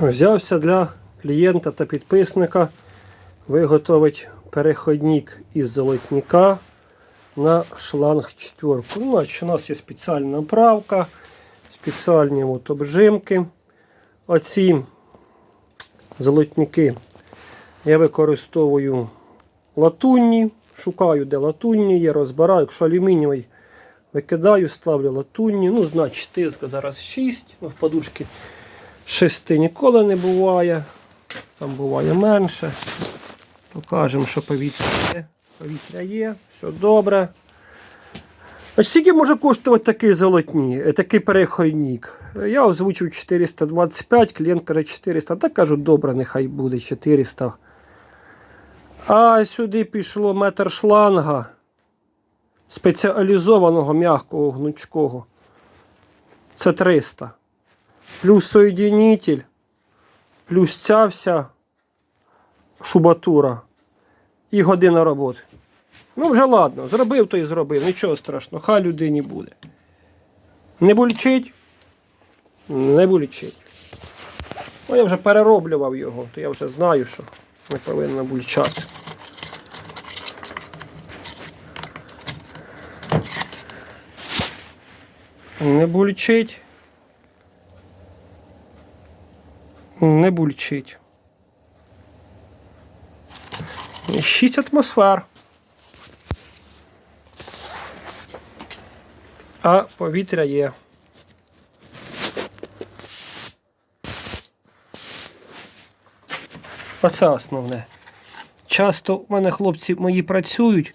Взявся для клієнта та підписника виготовити переходник із золотника на шланг четверку. Ну, значить, у нас є спеціальна правка, спеціальні от обжимки. Оці золотники я використовую латунні, шукаю, де латунні є, розбираю. Якщо алюмінієвий викидаю, ставлю латунні. Ну, значить, тиск зараз 6, ну, в подушки 6 ніколи не буває. Там буває менше. Покажемо, що повітря є. Повітря є, все добре. А скільки може коштувати такий золотні, е, такий переходник? Я озвучив 425, клієнт каже 400. Так кажу, добре, нехай буде 400. А сюди пішло метр шланга спеціалізованого м'якого гнучкого. Це 300. Плюс соєдинитель, плюс ця вся шубатура і година роботи. Ну, вже ладно, зробив то і зробив, нічого страшного, хай людині буде. Не болічить? Не болічить. Ну, я вже перероблював його, то я вже знаю, що не повинно бульчати. Не бульчить. Не бульчить. 6 атмосфер. А повітря є. Оце основне. Часто в мене хлопці мої працюють,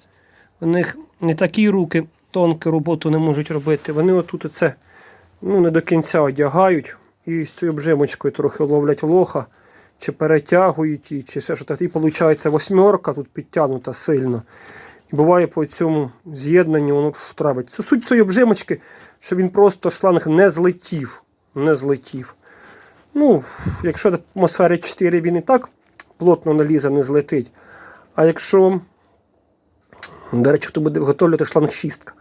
у них не такі руки тонкі роботу не можуть робити. Вони отут оце ну, не до кінця одягають і з цією обжимочкою трохи ловлять лоха, чи перетягують її, чи ще щось. І виходить восьмерка тут підтягнута сильно. І буває по цьому з'єднанню воно штравить. Це суть цієї обжимочки, що він просто шланг не злетів. Не злетів. Ну, якщо атмосфери 4 він і так плотно налізе, не злетить. А якщо, до речі, хто буде виготовлювати шланг 6.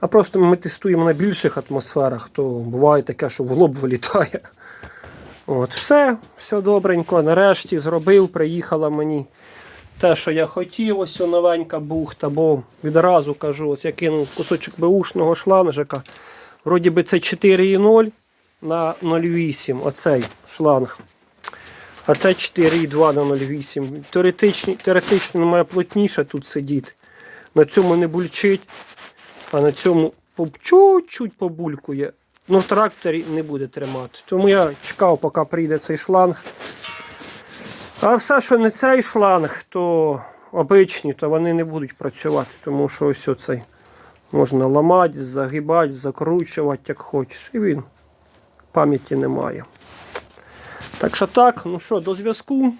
А просто ми тестуємо на більших атмосферах, то буває таке, що в лоб вилітає. От, Все, все добренько. Нарешті зробив, приїхала мені те, що я хотів, ось новенька бухта, бо відразу кажу, от я кинув кусочок беушного шланжика. Вроді би це 4,0 на 0,8 оцей шланг. А це 4,2 на 0,8. Теоретично, теоретично має плотніше тут сидіти. На цьому не бульчить, а на цьому чуть-чуть побулькує. Ну, в тракторі не буде тримати. Тому я чекав, поки прийде цей шланг. А все, що не цей шланг, то обичні, то вони не будуть працювати, тому що ось оцей можна ламати, загибати, закручувати, як хочеш. І він пам'яті немає. Так що так, ну що, до зв'язку.